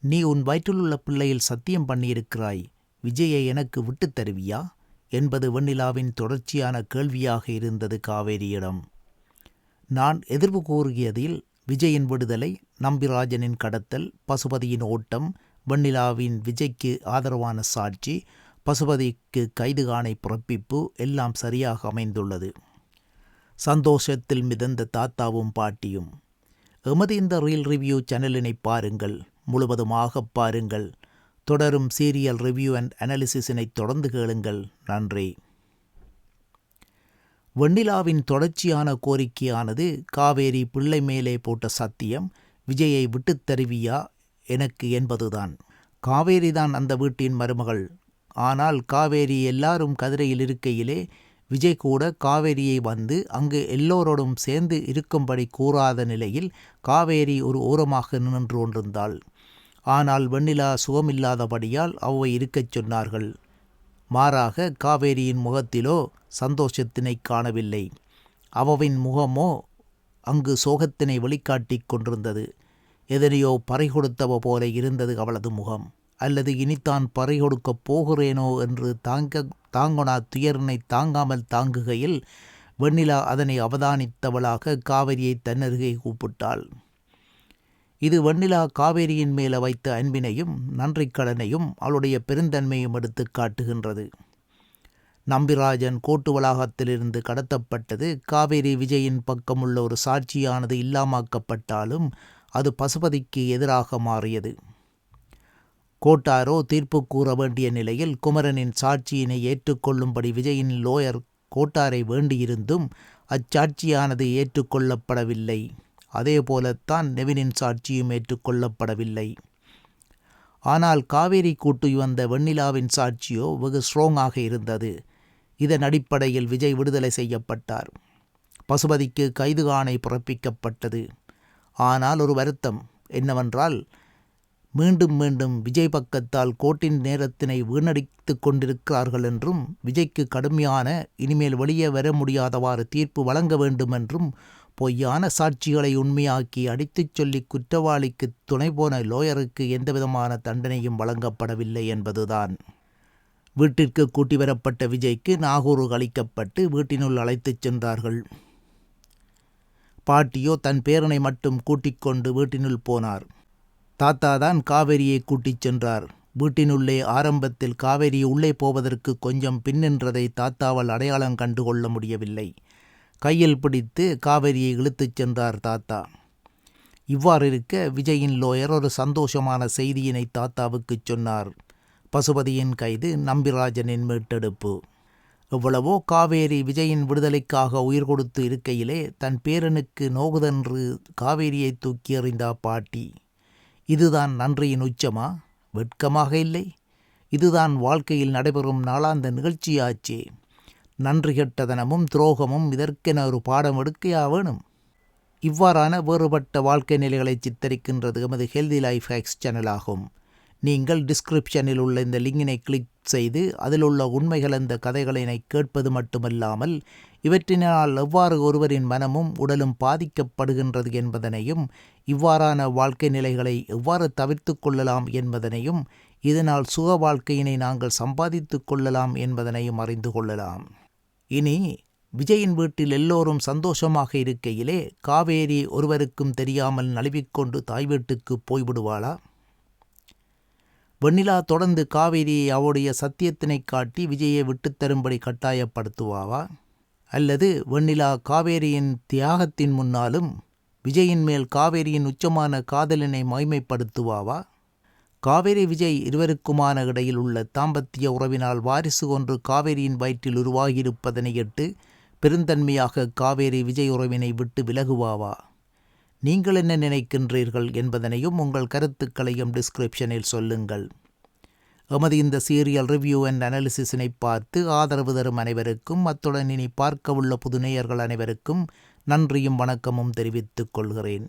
நீ உன் வயிற்றிலுள்ள பிள்ளையில் சத்தியம் பண்ணியிருக்கிறாய். விஜயை எனக்கு விட்டுத் தருவியா? என்பது வெண்ணிலாவின் தொடர்ச்சியான கேள்வியாக இருந்தது காவேரியிடம். நான் எதிர்வு கூறியதில் விஜயின் விடுதலை நம்பிராஜனின் கடத்தல் பசுபதியின் ஓட்டம் வெண்ணிலாவின் விஜய்க்கு ஆதரவான சாட்சி பசுபதிக்கு கைதுகானை பிறப்பிப்பு எல்லாம் சரியாக அமைந்துள்ளது. சந்தோஷத்தில் மிதந்த தாத்தாவும் பாட்டியும். எமது இந்த ரீல் ரிவ்யூ சேனலினை பாருங்கள். முழுவதுமாக பாருங்கள். தொடரும் சீரியல் ரிவ்யூ அண்ட் அனாலிசிஸினை தொடர்ந்து கேளுங்கள். நன்றி. வெண்ணிலாவின் தொடர்ச்சியான கோரிக்கையானது காவேரி பிள்ளை மேலே போட்ட சத்தியம் விஜயை விட்டுத் தருவியா எனக்கு என்பதுதான். காவேரிதான் அந்த வீட்டின் மருமகள். ஆனால் காவேரி எல்லாரும் கதிரையில் இருக்கையிலே விஜய் கூட காவேரியை வந்து அங்கு எல்லோரோடும் சேர்ந்து இருக்கும்படி கூறாத நிலையில் காவேரி ஒரு ஓரமாக நின்று கொண்டிருந்தாள். ஆனால் வெண்ணிலா சுகமில்லாதபடியால் அவ்வை இருக்கச் சொன்னார்கள். மாறாக காவேரியின் முகத்திலோ சந்தோஷத்தினை காணவில்லை. அவவின் முகமோ அங்கு சோகத்தினை வெளிக்காட்டிக் கொண்டிருந்தது. எதனையோ பறிகொடுத்தவ போல இருந்தது அவளது முகம். அல்லது இனித்தான் பறிகொடுக்கப் போகிறேனோ என்று தாங்க தாங்கொணா துயரினை தாங்காமல் தாங்குகையில் வெண்ணிலா அதனை அவதானித்தவளாக காவிரியை தன்னருகே கூப்பிட்டாள். இது வெண்ணிலா காவேரியின் மேல வைத்த அன்பினையும் நன்றிக்கடனையும் அவளுடைய பெருந்தன்மையும் எடுத்து காட்டுகின்றது. நம்பிராஜன் கோட்டு வளாகத்திலிருந்து கடத்தப்பட்டது காவேரி விஜயின் பக்கமுள்ள ஒரு சாட்சியானது இல்லாமாக்கப்பட்டாலும் அது பசுபதிக்கு எதிராக மாறியது. கோட்டாரோ தீர்ப்பு கூற வேண்டிய நிலையில் குமரனின் சாட்சியினை ஏற்றுக்கொள்ளும்படி விஜயின் லோயர் கோட்டாரை வேண்டியிருந்தும் அச்சாட்சியானது ஏற்றுக்கொள்ளப்படவில்லை. அதே போலத்தான் நெவினின் சாட்சியும் ஏற்றுக்கொள்ளப்படவில்லை. ஆனால் காவேரி கூட்டு வந்த வெண்ணிலாவின் சாட்சியோ வெகு ஸ்ட்ராங்காக இருந்தது. இதன் அடிப்படையில் விஜய் விடுதலை செய்யப்பட்டார். பசுபதிக்கு கைது ஆணை பிறப்பிக்கப்பட்டது. ஆனால் ஒரு வருத்தம் என்னவென்றால் மீண்டும் மீண்டும் விஜய் பக்கத்தால் கோட்டின் நேரத்தினை வீணடித்து கொண்டிருக்கிறார்கள் என்றும் விஜய்க்கு கடுமையான இனிமேல் வெளியே வர முடியாதவாறு தீர்ப்பு வழங்க வேண்டும் என்றும் பொய்யான சாட்சிகளை உண்மையாக்கி அடித்துச் சொல்லி குற்றவாளிக்கு துணை போன லோயருக்கு எந்தவிதமான தண்டனையும் வழங்கப்படவில்லை என்பதுதான். வீட்டிற்கு கூட்டி வரப்பட்ட விஜய்க்கு நாகூர் அளிக்கப்பட்டு வீட்டினுள் அழைத்துச் சென்றார்கள். பாட்டியோ தன் பேரனை மட்டும் கூட்டிக் கொண்டு வீட்டினுள் போனார். தாத்தா தான் காவேரியை கூட்டிச் சென்றார். வீட்டினுள்ளே ஆரம்பத்தில் காவேரி உள்ளே போவதற்கு கொஞ்சம் பின்னின்றதை தாத்தாவால் அடையாளம் கண்டுகொள்ள முடியவில்லை. கையில் பிடித்து காவேரியை இழுத்துச் சென்றார் தாத்தா. இவ்வாறு இருக்க விஜயின் லோயர் ஒரு சந்தோஷமான செய்தியினை தாத்தாவுக்குச் சொன்னார். பசுபதியின் கைது நம்பிராஜனின் மீட்டெடுப்பு. எவ்வளவோ காவேரி விஜயின் விடுதலைக்காக உயிர் கொடுத்து இருக்கையிலே தன் பேரனுக்கு நோகுதென்று காவேரியை தூக்கி எறிந்தா பாட்டி. இதுதான் நன்றியின் உச்சமா? வெட்கமாக இல்லை. இதுதான் வாழ்க்கையில் நடைபெறும் நாளாந்த நிகழ்ச்சியாச்சே. நன்றி கெட்டதனமும் துரோகமும் இதற்கென ஒரு பாடம் எடுக்கையா வேணும் இவ்வாறான வேறுபட்ட வாழ்க்கை நிலைகளை சித்தரிக்கின்றது எமது ஹெல்தி லைஃப் ஹேக்ஸ் சேனலாகும் நீங்கள் டிஸ்கிரிப்ஷனில் உள்ள இந்த லிங்கினை கிளிக் செய்து அதில் உள்ள உண்மைகள் அந்த கதைகளினை கேட்பது மட்டுமல்லாமல் இவற்றினால் எவ்வாறு ஒருவரின் மனமும் உடலும் பாதிக்கப்படுகின்றது என்பதனையும் இவ்வாறான வாழ்க்கை நிலைகளை எவ்வாறு தவிர்த்து கொள்ளலாம் என்பதனையும் இதனால் சுக வாழ்க்கையினை நாங்கள் சம்பாதித்து கொள்ளலாம் என்பதனையும் அறிந்து கொள்ளலாம். இனி விஜயின் வீட்டில் எல்லோரும் சந்தோஷமாக இருக்கையிலே காவேரி ஒருவருக்கும் தெரியாமல் நழுவிக்கொண்டு தாய் வீட்டுக்கு போய்விடுவாளா? வெண்ணிலா தொடர்ந்து காவேரியை அவளுடைய சத்தியத்தினை காட்டி விஜயை விட்டுத்தரும்படி கட்டாயப்படுத்துவாவா? அல்லது வெண்ணிலா காவேரியின் தியாகத்தின் முன்னாலும் விஜயின் மேல் காவேரியின் உச்சமான காதலினை மகிமைப்படுத்துவாவா? காவேரி விஜய் இருவருக்குமான இடையில் உள்ள தாம்பத்திய உறவினால் வாரிசு ஒன்று காவேரியின் வயிற்றில் உருவாகியிருப்பதனையிட்டு பெருந்தன்மையாக காவேரி விஜய் உறவினை விட்டு விலகுவாவா? நீங்கள் என்ன நினைக்கின்றீர்கள் என்பதனையும் உங்கள் கருத்துக்களையும் டிஸ்கிரிப்ஷனில் சொல்லுங்கள். எமது இந்த சீரியல் ரிவ்யூ அண்ட் அனாலிசிஸினை பார்த்து ஆதரவு தரும் அனைவருக்கும் அத்துடன் இனி பார்க்க உள்ள புதுநேயர்கள் அனைவருக்கும் நன்றியும் வணக்கமும் தெரிவித்துக் கொள்கிறேன்.